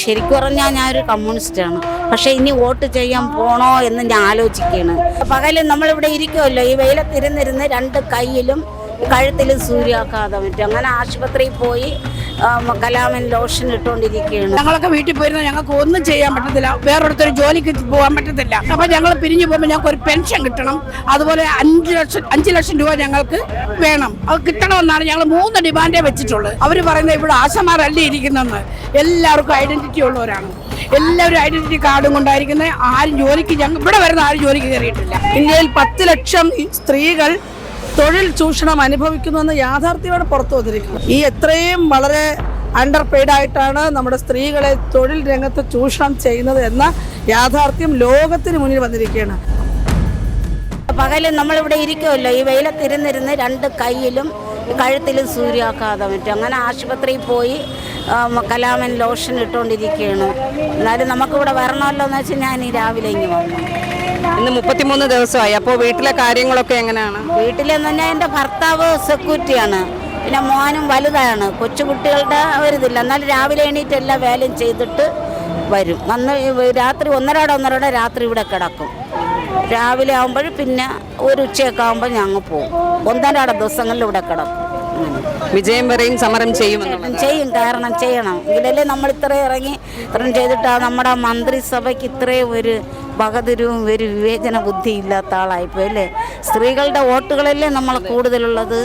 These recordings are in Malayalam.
ശരിക്കും പറഞ്ഞാൽ ഞാനൊരു കമ്മ്യൂണിസ്റ്റാണ്. പക്ഷെ ഇനി വോട്ട് ചെയ്യാൻ പോണോ എന്ന് ഞാൻ ആലോചിക്കുകയാണ്. പകൽ നമ്മളിവിടെ ഇരിക്കുമല്ലോ ഈ വെയിലത്തിരുന്നിരുന്ന് രണ്ട് കയ്യിലും കഴുത്തിലും സൂര്യാഘാതം. പറ്റും അങ്ങനെ ആശുപത്രിയിൽ പോയി കലാമൻ ലോഷൻ ഇട്ടുകൊണ്ടിരിക്കുകയാണ്. ഞങ്ങളൊക്കെ വീട്ടിൽ പോയിരുന്ന ഞങ്ങൾക്ക് ഒന്നും ചെയ്യാൻ പറ്റത്തില്ല. വേറൊരുത്തൊരു ജോലിക്ക് പോകാൻ പറ്റത്തില്ല. അപ്പൊ ഞങ്ങൾ പിരിഞ്ഞു പോകുമ്പോൾ ഞങ്ങൾക്ക് ഒരു പെൻഷൻ കിട്ടണം. അതുപോലെ അഞ്ച് ലക്ഷം അഞ്ച് ലക്ഷം രൂപ ഞങ്ങൾക്ക് വേണം. അത് കിട്ടണമെന്നാണ് ഞങ്ങൾ മൂന്ന് ഡിമാൻഡേ വെച്ചിട്ടുള്ളത് അവർ പറയുന്നത് ഇവിടെ ആശമാരല്ലേ ഇരിക്കുന്നെന്ന് എല്ലാവർക്കും ഐഡന്റിറ്റി ഉള്ളവരാണ്. എല്ലാവരും ഐഡന്റിറ്റി കാർഡും കൊണ്ടായിരിക്കുന്നത്. ആരും ജോലിക്ക് ഞങ്ങൾ ഇവിടെ വരുന്ന ആരും ജോലിക്ക് കയറിയിട്ടില്ല. ഇന്ത്യയിൽ പത്ത് ലക്ഷം സ്ത്രീകൾ തൊഴിൽ ചൂഷണം അനുഭവിക്കുന്നുവെന്ന് യാഥാർത്ഥ്യമാണ് പുറത്തു വന്നിരിക്കുന്നത്. ഈ എത്രയും വളരെ അണ്ടർ പെയ്ഡ് ആയിട്ടാണ് നമ്മുടെ സ്ത്രീകളെ തൊഴിൽ രംഗത്ത് ചൂഷണം ചെയ്യുന്നത് എന്ന യാഥാർത്ഥ്യം ലോകത്തിന് മുന്നിൽ വന്നിരിക്കുകയാണ്. പകൽ നമ്മളിവിടെ ഇരിക്കുമല്ലോ ഈ വെയിലത്തിരുന്നിരുന്ന് രണ്ട് കയ്യിലും കഴുത്തിലും സൂര്യാഘാതം പറ്റും. അങ്ങനെ ആശുപത്രിയിൽ പോയി കലാമൻ ലോഷൻ ഇട്ടുകൊണ്ടിരിക്കുകയാണ്. എന്നാലും നമുക്കിവിടെ വരണമല്ലോ എന്ന് വെച്ചാൽ ഞാൻ ഈ രാവിലെ ഇങ്ങ് വന്നു. ഇന്ന് മുപ്പത്തിമൂന്ന് ദിവസമായി. അപ്പോൾ വീട്ടിലെ കാര്യങ്ങളൊക്കെ എങ്ങനെയാണ്? വീട്ടിലെന്ന് പറഞ്ഞാൽ എന്റെ ഭർത്താവ് സെക്യൂരിറ്റിയാണ്. പിന്നെ മോനും വലുതാണ്. കൊച്ചുകുട്ടികളുടെ ഒരിതില്ല. എന്നാലും രാവിലെ എണീറ്റ് എല്ലാ വേലയും ചെയ്തിട്ട് വരും. വന്ന് രാത്രി ഒന്നരയോടെ ഒന്നരയോടെ രാത്രി ഇവിടെ കിടക്കും. രാവിലെ ആകുമ്പോൾ പിന്നെ ഒരു ഉച്ചയൊക്കെ ആകുമ്പോൾ ഞങ്ങൾ പോകും. ഒന്നരയോടെ ദിവസങ്ങളിൽ ഇവിടെ കിടക്കും. വിജയം വരെയും സമരം ചെയ്യുമെന്നുള്ളത്. ചെയ്യും കാരണം ചെയ്യണം. ഇതിലല്ലേ നമ്മൾ ഇത്രയും ഇറങ്ങി ഇത്രയും ചെയ്തിട്ട് നമ്മുടെ മന്ത്രിസഭയ്ക്ക് ഇത്രയും ഒരു ബഹദുരവും ഒരു വിവേചന ബുദ്ധി ഇല്ലാത്ത ആളായിപ്പോയി അല്ലേ? സ്ത്രീകളുടെ വോട്ടുകളല്ലേ നമ്മൾ കൂടുതലുള്ളത്?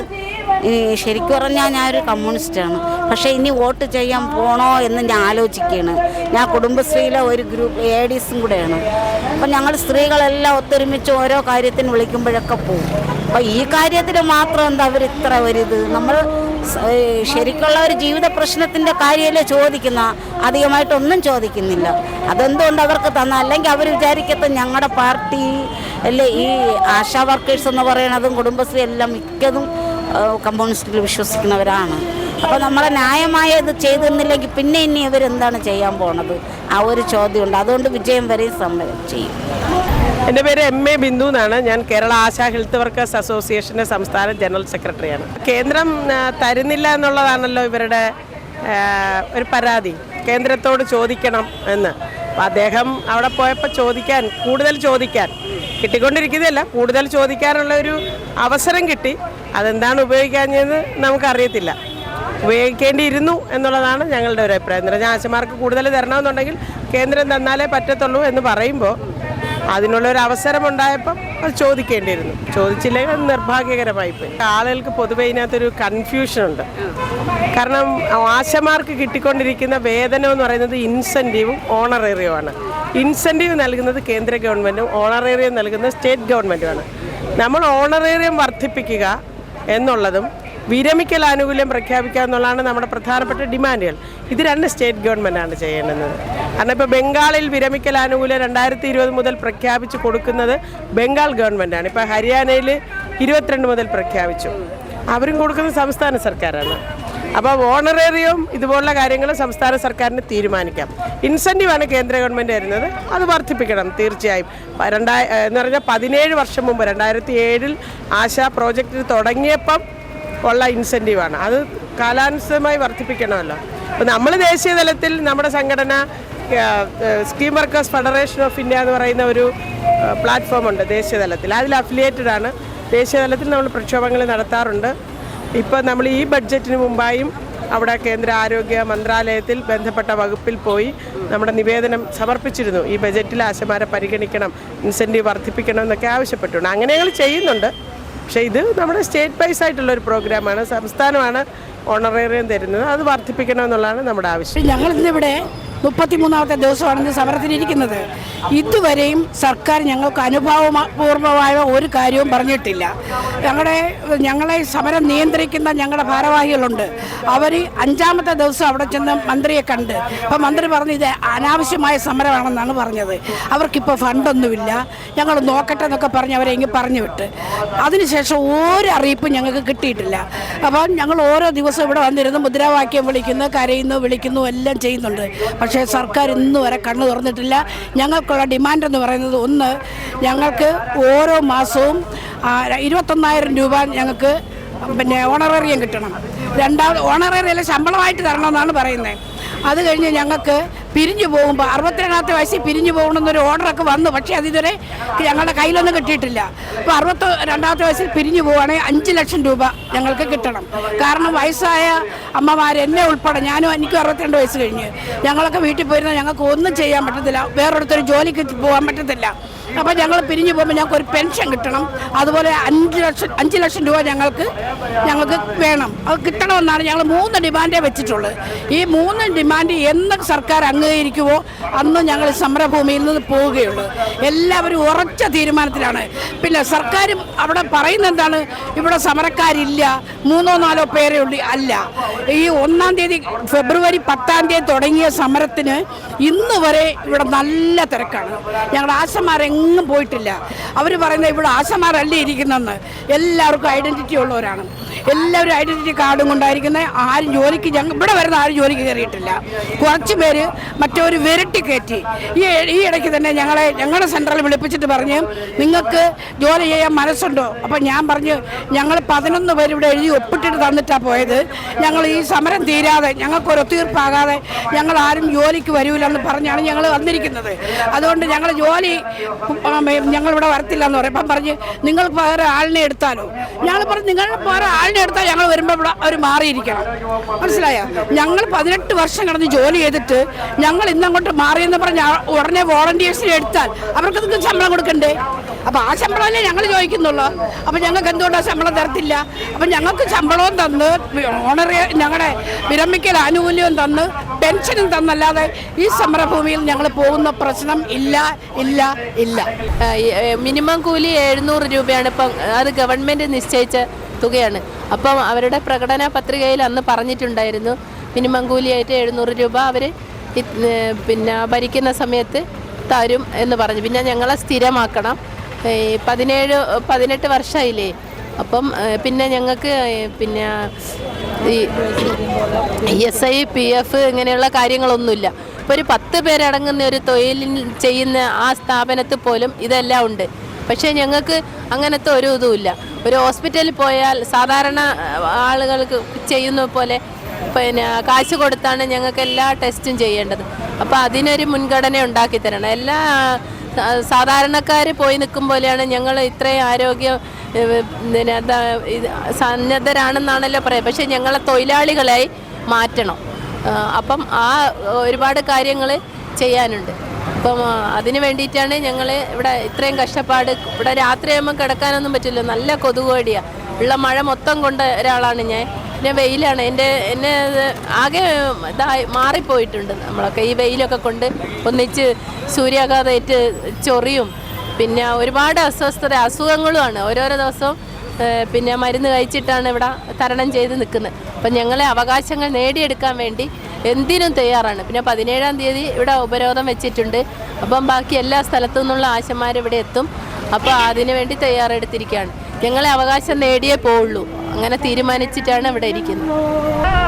ശരിക്കും പറഞ്ഞാൽ ഞാനൊരു കമ്മ്യൂണിസ്റ്റാണ്. പക്ഷേ ഇനി വോട്ട് ചെയ്യാൻ പോണോ എന്ന് ഞാൻ ആലോചിക്കുകയാണ്. ഞാൻ കുടുംബശ്രീയിലെ ഒരു ഗ്രൂപ്പ് ലേഡീസും കൂടെയാണ്. അപ്പം ഞങ്ങൾ സ്ത്രീകളെല്ലാം ഒത്തൊരുമിച്ച് ഓരോ കാര്യത്തിന് വിളിക്കുമ്പോഴൊക്കെ പോകും അപ്പം ഈ കാര്യത്തിൽ മാത്രം എന്താ അവർ ഇത്ര ഒരിത് നമ്മൾ ശരിക്കുള്ള ഒരു ജീവിത പ്രശ്നത്തിന്റെ കാര്യമല്ലേ ചോദിക്കുന്ന? അധികമായിട്ടൊന്നും ചോദിക്കുന്നില്ല. അതെന്തുകൊണ്ട് അവർക്ക് തന്ന? അല്ലെങ്കിൽ അവർ വിചാരിക്കത്ത ഞങ്ങളുടെ പാർട്ടി അല്ലേ ഈ ആശാ വർക്കേഴ്സ് എന്ന് പറയണതും കുടുംബശ്രീ എല്ലാം മിക്കതും കമ്മ്യൂണിസ്റ്റിൽ വിശ്വസിക്കുന്നവരാണ്. അപ്പോൾ നമ്മളെ ന്യായമായ ഇത് ചെയ്തിരുന്നില്ലെങ്കിൽ പിന്നെ ഇനി ഇവർ എന്താണ് ചെയ്യാൻ പോണത്? ആ ഒരു ചോദ്യമുണ്ട്. അതുകൊണ്ട് വിജയം വരെയും സമരം ചെയ്യും. എന്റെ പേര് എം എ ബിന്ദു എന്നാണ്. ഞാൻ കേരള ആശാ ഹെൽത്ത് വർക്കേഴ്സ് അസോസിയേഷന്റെ സംസ്ഥാന ജനറൽ സെക്രട്ടറിയാണ്. കേന്ദ്രം തരുന്നില്ല എന്നുള്ളതാണല്ലോ ഇവരുടെ ഒരു പരാതി. കേന്ദ്രത്തോട് ചോദിക്കണം എന്ന്. അദ്ദേഹം അവിടെ പോയപ്പോൾ ചോദിക്കാൻ കൂടുതൽ ചോദിക്കാൻ കിട്ടിക്കൊണ്ടിരിക്കുന്നതല്ല കൂടുതൽ ചോദിക്കാനുള്ള ഒരു അവസരം കിട്ടി. അതെന്താണ് ഉപയോഗിക്കാഞ്ഞതെന്ന് നമുക്കറിയത്തില്ല. ഉപയോഗിക്കേണ്ടിയിരുന്നു എന്നുള്ളതാണ് ഞങ്ങളുടെ ഒരു അഭിപ്രായം. എന്ന് കൂടുതൽ തരണമെന്നുണ്ടെങ്കിൽ കേന്ദ്രം തന്നാലേ പറ്റത്തുള്ളൂ എന്ന് പറയുമ്പോൾ അതിനുള്ള ഒരു അവസരം ഉണ്ടായപ്പം അത് ചോദിക്കേണ്ടിയിരുന്നു. ചോദിച്ചില്ലെങ്കിൽ അത് നിർഭാഗ്യകരമായി പോയി. ആളുകൾക്ക് പൊതുവെ ഇതിനകത്തൊരു കൺഫ്യൂഷനുണ്ട്. കാരണം ആശമാർക്ക് കിട്ടിക്കൊണ്ടിരിക്കുന്ന വേതനം എന്ന് പറയുന്നത് ഇൻസെന്റീവും ഓണറേറിയവുമാണ്. ഇൻസെന്റീവ് നൽകുന്നത് കേന്ദ്ര ഗവൺമെന്റും ഓണറേറിയം നൽകുന്നത് സ്റ്റേറ്റ് ഗവൺമെന്റുമാണ്. നമ്മൾ ഓണറേറിയം വർദ്ധിപ്പിക്കുക എന്നുള്ളതും വിരമിക്കൽ ആനുകൂല്യം പ്രഖ്യാപിക്കുക എന്നുള്ളതാണ് നമ്മുടെ പ്രധാനപ്പെട്ട ഡിമാൻഡുകൾ. ഇത് രണ്ട് സ്റ്റേറ്റ് ഗവൺമെന്റാണ് ചെയ്യേണ്ടത് കാരണം ഇപ്പോൾ ബംഗാളിൽ വിരമിക്കൽ ആനുകൂല്യം രണ്ടായിരത്തി ഇരുപത് മുതൽ പ്രഖ്യാപിച്ച് കൊടുക്കുന്നത് ബംഗാൾ ഗവൺമെന്റാണ് ഇപ്പോൾ ഹരിയാനയിൽ ഇരുപത്തിരണ്ട് മുതൽ പ്രഖ്യാപിച്ചു. അവരും കൊടുക്കുന്നത് സംസ്ഥാന സർക്കാരാണ്. അപ്പോൾ ഓണറേറിയവും ഇതുപോലുള്ള കാര്യങ്ങൾ സംസ്ഥാന സർക്കാരിന് തീരുമാനിക്കാം. ഇൻസെന്റീവാണ് കേന്ദ്ര ഗവൺമെന്റ് തരുന്നത്. അത് വർദ്ധിപ്പിക്കണം തീർച്ചയായും. രണ്ടായി എന്ന് പറഞ്ഞാൽ പതിനേഴ് വർഷം മുമ്പ് രണ്ടായിരത്തി ഏഴിൽ ആശാ പ്രോജക്റ്റ് തുടങ്ങിയപ്പം ഉള്ള ഇൻസെന്റീവാണ് അത് കാലാനുസൃതമായി വർദ്ധിപ്പിക്കണമല്ലോ. അപ്പോൾ നമ്മൾ ദേശീയ തലത്തിൽ നമ്മുടെ സംഘടന scheme workers federation of India എന്ന് പറയുന്ന ഒരു പ്ലാറ്റ്ഫോം ഉണ്ട് ദേശീയ തലത്തിൽ. അതിൽ അഫിലിയേറ്റഡ് ആണ്. ദേശീയ തലത്തിൽ നമ്മൾ പ്രക്ഷോഭങ്ങൾ നടത്താറുണ്ട്. ഇപ്പോൾ നമ്മൾ ഈ ബഡ്ജറ്റിന് മുമ്പായും അവിടെ കേന്ദ്ര ആരോഗ്യ മന്ത്രാലയത്തിൽ ബന്ധപ്പെട്ട വകുപ്പിൽ പോയി നമ്മുടെ നിവേദനം സമർപ്പിച്ചിരുന്നു. ഈ ബജറ്റിൽ ആശമാരെ പരിഗണിക്കണം ഇൻസെന്റീവ് വർദ്ധിപ്പിക്കണം എന്നൊക്കെ ആവശ്യപ്പെട്ടുണ്ട് അങ്ങനെ ഞങ്ങൾ ചെയ്യുന്നുണ്ട്. പക്ഷേ ഇത് നമ്മുടെ സ്റ്റേറ്റ് വൈസ് ആയിട്ടുള്ള ഒരു പ്രോഗ്രാമാണ് സംസ്ഥാനമാണ് ഓണറേറിയം തരുന്നത്. അത് വർദ്ധിപ്പിക്കണമെന്നുള്ളതാണ് നമ്മുടെ ആവശ്യം. ഞങ്ങൾ ഇന്നിവിടെ മുപ്പത്തിമൂന്നാമത്തെ ദിവസമാണ് ഇന്ന് സമരത്തിനിരിക്കുന്നത് ഇതുവരെയും സർക്കാർ ഞങ്ങൾക്ക് അനുഭവപൂർവമായ ഒരു കാര്യവും പറഞ്ഞിട്ടില്ല. ഞങ്ങളുടെ ഞങ്ങളെ സമരം നിയന്ത്രിക്കുന്ന ഞങ്ങളുടെ ഭാരവാഹികളുണ്ട്. അവർ അഞ്ചാമത്തെ ദിവസം അവിടെ ചെന്ന് മന്ത്രിയെ കണ്ട്. അപ്പോൾ മന്ത്രി പറഞ്ഞു ഇത് അനാവശ്യമായ സമരമാണെന്നാണ് പറഞ്ഞത്. അവർക്കിപ്പോൾ ഫണ്ടൊന്നുമില്ല. ഞങ്ങൾ നോക്കട്ടെ എന്നൊക്കെ പറഞ്ഞ് അവരെ ഇങ്ങനെ പറഞ്ഞു വിട്ട്. അതിനുശേഷം ഒരു അറിയിപ്പും ഞങ്ങൾക്ക് കിട്ടിയിട്ടില്ല. അപ്പോൾ ഞങ്ങൾ ഓരോ ദിവസവും ഇവിടെ വന്നിരുന്നു മുദ്രാവാക്യം വിളിക്കുന്നു കരയുന്നു വിളിക്കുന്നു എല്ലാം ചെയ്യുന്നുണ്ട്. പക്ഷേ സർക്കാർ ഇന്ന് വരെ കണ്ണു തുറന്നിട്ടില്ല. ഞങ്ങൾക്കുള്ള ഡിമാൻഡ് എന്ന് പറയുന്നത് ഒന്ന് ഞങ്ങൾക്ക് ഓരോ മാസവും ഇരുപത്തൊന്നായിരം രൂപ ഞങ്ങൾക്ക് പിന്നെ ഓണറേറിയം കിട്ടണം. രണ്ടാമത് ഓണറേറിയം ശമ്പളമായിട്ട് തരണമെന്നാണ് പറയുന്നത്. അത് കഴിഞ്ഞ് ഞങ്ങൾക്ക് പിരിഞ്ഞു പോകുമ്പോൾ അറുപത്തിരണ്ടാമത്തെ വയസ്സിൽ പിരിഞ്ഞു പോകണമെന്നൊരു ഓർഡറൊക്കെ വന്നു. പക്ഷേ അതിതുവരെ ഞങ്ങളുടെ കയ്യിലൊന്നും കിട്ടിയിട്ടില്ല. അപ്പോൾ അറുപത്തി രണ്ടാമത്തെ വയസ്സിൽ പിരിഞ്ഞു പോവുകയാണെങ്കിൽ അഞ്ച് ലക്ഷം രൂപ ഞങ്ങൾക്ക് കിട്ടണം. കാരണം വയസ്സായ അമ്മമാർ എന്നെ ഉൾപ്പെടെ ഞാനും എനിക്കും അറുപത്തിരണ്ട് വയസ്സ് കഴിഞ്ഞ്. ഞങ്ങളൊക്കെ വീട്ടിൽ പോയിരുന്നാൽ ഞങ്ങൾക്ക് ഒന്നും ചെയ്യാൻ പറ്റത്തില്ല. വേറൊരുത്തൊരു ജോലിക്ക് പോകാൻ പറ്റത്തില്ല. അപ്പോൾ ഞങ്ങൾ പിരിഞ്ഞു പോകുമ്പോൾ ഞങ്ങൾക്ക് ഒരു പെൻഷൻ കിട്ടണം. അതുപോലെ അഞ്ച് ലക്ഷം അഞ്ച് ലക്ഷം രൂപ ഞങ്ങൾക്ക് ഞങ്ങൾക്ക് വേണം. അത് കിട്ടണമെന്നാണ് ഞങ്ങൾ മൂന്ന് ഡിമാൻഡേ വെച്ചിട്ടുള്ളത്. ഈ മൂന്ന് ഡിമാൻഡ് എന്ന് സർക്കാർ അംഗീകരിക്കുമോ അന്ന് ഞങ്ങൾ സമരഭൂമിയിൽ നിന്ന് പോവുകയുള്ളൂ. എല്ലാവരും ഉറച്ച തീരുമാനത്തിലാണ്. പിന്നെ സർക്കാരും അവിടെ പറയുന്ന എന്താണ്? ഇവിടെ സമരക്കാരില്ല. മൂന്നോ നാലോ പേരേ ഉള്ളൂ അല്ല. ഈ ഒന്നാം തീയതി ഫെബ്രുവരി പത്താം തീയതി തുടങ്ങിയ സമരത്തിന് ഇന്ന് വരെ ഇവിടെ നല്ല തിരക്കാണ്. ഞങ്ങളുടെ ആശമാരെങ്ങും പോയിട്ടില്ല. അവർ പറയുന്നത് ഇവിടെ ആശമാരല്ലേ ഇരിക്കുന്നതെന്ന്. എല്ലാവർക്കും ഐഡന്റിറ്റി ഉള്ളവരാണ്. എല്ലാവരും ഐഡന്റിറ്റി കാർഡും കൊണ്ടായിരിക്കുന്നത്. ആരും ജോലിക്ക് ഞങ്ങൾ ഇവിടെ വരുന്ന ആരും ജോലിക്ക് കയറിയിട്ടില്ല. കുറച്ച് പേര് മറ്റൊരു വിരട്ടി കയറ്റി. ഈ ഈ ഇടയ്ക്ക് തന്നെ ഞങ്ങളെ ഞങ്ങളുടെ സെൻട്രൽ വിളിപ്പിച്ചിട്ട് പറഞ്ഞ് നിങ്ങൾക്ക് ജോലി ചെയ്യാൻ മനസ്സുണ്ടോ? അപ്പം ഞാൻ പറഞ്ഞു ഞങ്ങൾ പതിനൊന്ന് പേര് ഇവിടെ എഴുതി ഒപ്പിട്ടിട്ട് തന്നിട്ടാണ് പോയത്. ഞങ്ങൾ ഈ സമരം തീരാതെ ഞങ്ങൾക്ക് ഒരു ഒത്തീർപ്പാകാതെ ഞങ്ങൾ ആരും ജോലിക്ക് വരൂലെന്ന് പറഞ്ഞാണ് ഞങ്ങൾ വന്നിരിക്കുന്നത്. അതുകൊണ്ട് ഞങ്ങൾ ജോലി ഞങ്ങളിവിടെ വരത്തില്ല എന്ന് പറയും. അപ്പം പറഞ്ഞ് നിങ്ങൾ വേറെ ആളിനെ എടുത്താലോ? ഞങ്ങൾ പറഞ്ഞു നിങ്ങൾ വേറെ ആളിനെ എടുത്താൽ ഞങ്ങൾ വരുമ്പോൾ ഇവിടെ അവർ മാറിയിരിക്കണം. മനസ്സിലായോ? ഞങ്ങൾ പതിനെട്ട് വർഷം കിടന്ന് ജോലി ചെയ്തിട്ട് ഞങ്ങൾ ഇന്നങ്ങോട്ട് മാറിയെന്ന് പറഞ്ഞ ഉടനെ വോളണ്ടിയേഴ്സിനെ എടുത്താൽ അവർക്ക് നിങ്ങൾക്ക് ശമ്പളം കൊടുക്കണ്ടേ? അപ്പോൾ ആ ശമ്പളമല്ലേ ഞങ്ങൾ ചോദിക്കുന്നുള്ളൂ. അപ്പോൾ ഞങ്ങൾക്ക് എന്തുകൊണ്ടാണ് ശമ്പളം തരത്തില്ല? അപ്പം ഞങ്ങൾക്ക് ശമ്പളവും തന്ന് ഓണറി ഞങ്ങളുടെ വിരമിക്കൽ ആനുകൂല്യവും തന്ന് പെൻഷനും തന്നല്ലാതെ ഈ സമരഭൂമിയിൽ ഞങ്ങൾ പോകുന്ന പ്രശ്നം ഇല്ല ഇല്ല ഇല്ല. മിനിമം കൂലി എഴുന്നൂറ് രൂപയാണ്. ഇപ്പം അത് ഗവൺമെന്റ് നിശ്ചയിച്ച തുകയാണ്. അപ്പം അവരുടെ പ്രകടന പത്രികയിൽ അന്ന് പറഞ്ഞിട്ടുണ്ടായിരുന്നു മിനിമം കൂലിയായിട്ട് എഴുന്നൂറ് രൂപ അവർ പിന്നെ ഭരിക്കുന്ന സമയത്ത് തരും എന്ന് പറഞ്ഞു. പിന്നെ ഞങ്ങളെ സ്ഥിരമാക്കണം. പതിനേഴ് പതിനെട്ട് വർഷമായില്ലേ അപ്പം പിന്നെ ഞങ്ങൾക്ക് പിന്നെ ഈ എസ് ഐ പി എഫ് ഇങ്ങനെയുള്ള കാര്യങ്ങളൊന്നുമില്ല. ഇപ്പോൾ ഒരു പത്ത് പേരടങ്ങുന്ന ഒരു തൊഴിൽ ചെയ്യുന്ന ആ സ്ഥാപനത്തിൽ പോലും ഇതെല്ലാം ഉണ്ട്. പക്ഷേ ഞങ്ങൾക്ക് അങ്ങനത്തെ ഒരു ഇതുമില്ല. ഒരു ഹോസ്പിറ്റലിൽ പോയാൽ സാധാരണ ആളുകൾക്ക് ചെയ്യുന്ന പോലെ പിന്നെ കാശ് കൊടുത്താണ് ഞങ്ങൾക്ക് എല്ലാ ടെസ്റ്റും ചെയ്യേണ്ടത്. അപ്പോൾ അതിനൊരു മുൻഗണന ഉണ്ടാക്കി തരണം. എല്ലാ സാധാരണക്കാർ പോയി നിൽക്കും പോലെയാണ് ഞങ്ങൾ ഇത്രയും ആരോഗ്യ പിന്നെ എന്താ സന്നദ്ധരാണെന്നാണല്ലോ പറയാം. പക്ഷേ ഞങ്ങളെ തൊഴിലാളികളായി മാറ്റണം. അപ്പം ആ ഒരുപാട് കാര്യങ്ങൾ ചെയ്യാനുണ്ട്. അപ്പം അതിന് വേണ്ടിയിട്ടാണ് ഞങ്ങൾ ഇവിടെ ഇത്രയും കഷ്ടപ്പാട് ഇവിടെ രാത്രിയാകുമ്പോൾ കിടക്കാനൊന്നും പറ്റില്ല. നല്ല കൊതുകോടിയാണ് ഉള്ള മഴ മൊത്തം കൊണ്ട ഒരാളാണ് ഞാൻ. പിന്നെ വെയിലാണ്. എന്റെ എന്നെ ആകെ ഇതായി മാറിപ്പോയിട്ടുണ്ട് നമ്മളൊക്കെ. ഈ വെയിലൊക്കെ കൊണ്ട് ഒന്നിച്ച് സൂര്യാഘാതമേറ്റ് ചൊറിയും. പിന്നെ ഒരുപാട് അസ്വസ്ഥത അസുഖങ്ങളുമാണ്. ഓരോരോ ദിവസവും പിന്നെ മരുന്ന് കഴിച്ചിട്ടാണ് ഇവിടെ തരണം ചെയ്ത് നിൽക്കുന്നത്. അപ്പം ഞങ്ങളെ അവകാശങ്ങൾ നേടിയെടുക്കാൻ വേണ്ടി എന്തിനും തയ്യാറാണ്. പിന്നെ പതിനേഴാം തീയതി ഇവിടെ ഉപരോധം വെച്ചിട്ടുണ്ട്. അപ്പം ബാക്കി എല്ലാ സ്ഥലത്തു നിന്നുള്ള ആശന്മാർ ഇവിടെ എത്തും. അപ്പോൾ അതിനു വേണ്ടി തയ്യാറെടുത്തിരിക്കുകയാണ്. ഞങ്ങളെ അവകാശം നേടിയേ പോവുള്ളൂ. അങ്ങനെ തീരുമാനിച്ചിട്ടാണ് ഇവിടെ ഇരിക്കുന്നത്.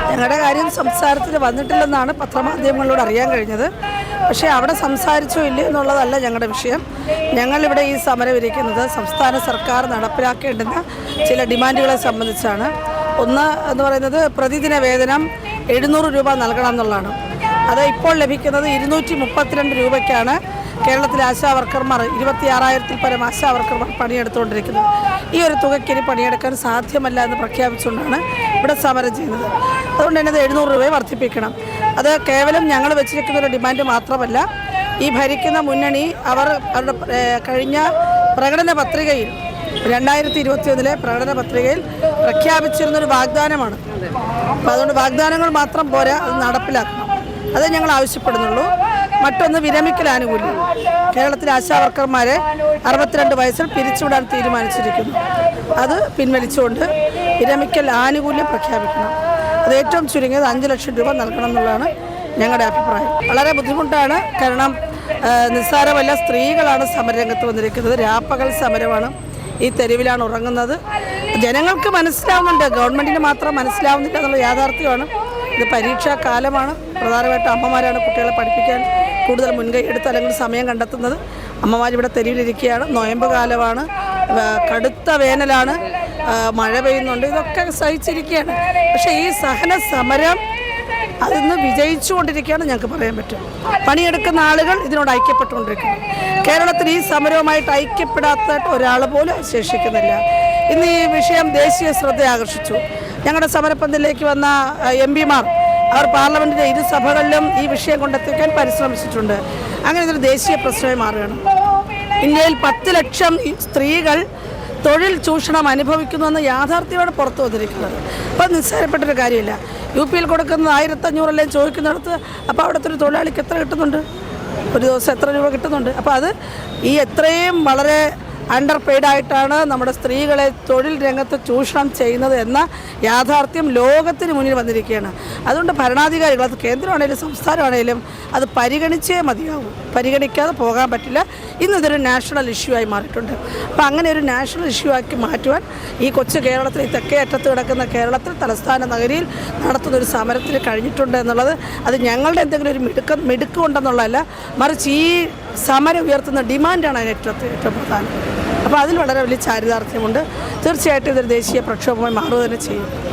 ഞങ്ങളുടെ കാര്യം സംസാരത്തിൽ വന്നിട്ടില്ലെന്നാണ് പത്രമാധ്യമങ്ങളോട് അറിയാൻ കഴിഞ്ഞത്. പക്ഷേ അവിടെ സംസാരിച്ചോ ഇല്ല എന്നുള്ളതല്ല ഞങ്ങളുടെ വിഷയം. ഞങ്ങളിവിടെ ഈ സമരം ഇരിക്കുന്നത് സംസ്ഥാന സർക്കാർ നടപ്പിലാക്കേണ്ടുന്ന ചില ഡിമാൻഡുകളെ സംബന്ധിച്ചാണ്. ഒന്ന് എന്ന് പറയുന്നത് പ്രതിദിന വേതനം എഴുന്നൂറ് രൂപ നൽകണം എന്നുള്ളതാണ്. അത് ഇപ്പോൾ ലഭിക്കുന്നത് ഇരുന്നൂറ്റി മുപ്പത്തിരണ്ട് രൂപയ്ക്കാണ്. കേരളത്തിലെ ആശാ വർക്കർമാർ ഇരുപത്തി ആറായിരത്തിൽ പരം ആശാ വർക്കർമാർ പണിയെടുത്തുകൊണ്ടിരിക്കുന്നത്. ഈ ഒരു തുകയ്ക്ക് ഇനി പണിയെടുക്കാൻ സാധ്യമല്ല എന്ന് പ്രഖ്യാപിച്ചുകൊണ്ടാണ് ഇവിടെ സമരം ചെയ്യുന്നത്. അതുകൊണ്ട് തന്നെ അത് എഴുന്നൂറ് രൂപയെ വർദ്ധിപ്പിക്കണം. അത് കേവലം ഞങ്ങൾ വെച്ചിരിക്കുന്ന ഒരു ഡിമാൻഡ് മാത്രമല്ല ഈ ഭരിക്കുന്ന മുന്നണി അവർ അവരുടെ കഴിഞ്ഞ പ്രകടന പത്രികയിൽ രണ്ടായിരത്തി ഇരുപത്തി ഒന്നിലെ പ്രകടന പത്രികയിൽ പ്രഖ്യാപിച്ചിരുന്നൊരു വാഗ്ദാനമാണ്. അപ്പോൾ അതുകൊണ്ട് വാഗ്ദാനങ്ങൾ മാത്രം പോരാ അത് നടപ്പിലാക്കണം. അതേ ഞങ്ങൾ ആവശ്യപ്പെടുന്നുള്ളൂ. മറ്റൊന്ന് വിരമിക്കൽ ആനുകൂല്യം കേരളത്തിലെ ആശാവർക്കർമാരെ അറുപത്തിരണ്ട് വയസ്സിൽ പിരിച്ചുവിടാൻ തീരുമാനിച്ചിരിക്കുന്നു. അത് പിൻവലിച്ചുകൊണ്ട് വിരമിക്കൽ ആനുകൂല്യം പ്രഖ്യാപിക്കണം. അത് ഏറ്റവും ചുരുങ്ങിയത് അഞ്ച് ലക്ഷം രൂപ നൽകണം എന്നുള്ളതാണ് ഞങ്ങളുടെ അഭിപ്രായം. വളരെ ബുദ്ധിമുട്ടാണ്. കാരണം നിസ്സാരമല്ല സ്ത്രീകളാണ് സമരരംഗത്ത് വന്നിരിക്കുന്നത്. രാപ്പകൽ സമരമാണ് ഈ തെരുവിലാണ് ഉറങ്ങുന്നത്. ജനങ്ങൾക്ക് മനസ്സിലാവുന്നുണ്ട്. ഗവൺമെന്റിന് മാത്രം മനസ്സിലാവുന്നില്ല എന്നുള്ള യാഥാർത്ഥ്യമാണ്. ഇത് പരീക്ഷാ കാലമാണ്. പ്രധാനമായിട്ടും അമ്മമാരാണ് കുട്ടികളെ പഠിപ്പിക്കാൻ കൂടുതൽ മുൻകൈ എടുത്ത് അല്ലെങ്കിൽ സമയം കണ്ടെത്തുന്നത്. അമ്മമാരിവിടെ തെരുവിലിരിക്കുകയാണ്. നോയമ്പ് കാലമാണ്. കടുത്ത വേനലാണ്. മഴ പെയ്യുന്നുണ്ട്. ഇതൊക്കെ സഹിച്ചിരിക്കുകയാണ്. പക്ഷേ ഈ സഹന സമരം അതിന്ന് വിജയിച്ചുകൊണ്ടിരിക്കുകയാണ് ഞങ്ങൾക്ക് പറയാൻ പറ്റും. പണിയെടുക്കുന്ന ആളുകൾ ഇതിനോട് ഐക്യപ്പെട്ടുകൊണ്ടിരിക്കുന്നു. കേരളത്തിൽ ഈ സമരവുമായിട്ട് ഐക്യപ്പെടാത്ത ഒരാൾ പോലും അവശേഷിക്കുന്നില്ല ഇന്ന് ഈ വിഷയം ദേശീയ ശ്രദ്ധ ആകർഷിച്ചു ഞങ്ങളുടെ സമരപ്പന്തലിലേക്ക് വന്ന എം പിമാർ അവർ പാർലമെന്റിലെ ഇരു സഭകളിലും ഈ വിഷയം കൊണ്ടെത്തിക്കാൻ പരിശ്രമിച്ചിട്ടുണ്ട്. അങ്ങനെ ഇതൊരു ദേശീയ പ്രശ്നമായി മാറുകയാണ്. ഇന്ത്യയിൽ പത്ത് ലക്ഷം സ്ത്രീകൾ തൊഴിൽ ചൂഷണം അനുഭവിക്കുന്നുവെന്ന് യാഥാർത്ഥ്യമാണ് പുറത്തു വന്നിരിക്കുന്നത്. അപ്പം നിസ്സാരപ്പെട്ടൊരു കാര്യമില്ല. യു പിയിൽ കൊടുക്കുന്നത് ആയിരത്തഞ്ഞൂറല്ലേ ചോദിക്കുന്നിടത്ത് അപ്പോൾ അവിടുത്തെ ഒരു തൊഴിലാളിക്ക് എത്ര കിട്ടുന്നുണ്ട്? ഒരു ദിവസം എത്ര രൂപ കിട്ടുന്നുണ്ട്? അപ്പോൾ അത് ഈ എത്രയും വളരെ അണ്ടർ പെയ്ഡായിട്ടാണ് നമ്മുടെ സ്ത്രീകളെ തൊഴിൽ രംഗത്ത് ചൂഷണം ചെയ്യുന്നത് എന്ന യാഥാർത്ഥ്യം ലോകത്തിന് മുന്നിൽ വന്നിരിക്കുകയാണ്. അതുകൊണ്ട് ഭരണാധികാരികൾ അത് കേന്ദ്രമാണെങ്കിലും സംസ്ഥാനമാണെങ്കിലും അത് പരിഗണിച്ചേ മതിയാവും. പരിഗണിക്കാതെ പോകാൻ പറ്റില്ല. ഇന്ന് ഇതൊരു നാഷണൽ ഇഷ്യൂ ആയി മാറിയിട്ടുണ്ട്. അപ്പോൾ അങ്ങനെ ഒരു നാഷണൽ ഇഷ്യൂ ആക്കി മാറ്റുവാൻ ഈ കൊച്ചു കേരളത്തിൽ ഈ തെക്കേ അറ്റത്ത് കിടക്കുന്ന കേരളത്തിൽ തലസ്ഥാന നഗരിയിൽ നടത്തുന്ന ഒരു സമരത്തിൽ കഴിഞ്ഞിട്ടുണ്ട് എന്നുള്ളത് അത് ഞങ്ങളുടെ എന്തെങ്കിലും ഒരു മിടുക്കം മിടുക്കുണ്ടെന്നുള്ളതല്ല. മറിച്ച് ഈ സമരം ഉയർത്തുന്ന ഡിമാൻഡാണ് അതിന് ഏറ്റവും ഏറ്റവും പ്രധാനം. അപ്പോൾ അതിൽ വളരെ വലിയ ചാരിതാർത്ഥ്യമുണ്ട്. തീർച്ചയായിട്ടും ഇതൊരു ദേശീയ പ്രക്ഷോഭമായി മാറുക തന്നെ ചെയ്യും.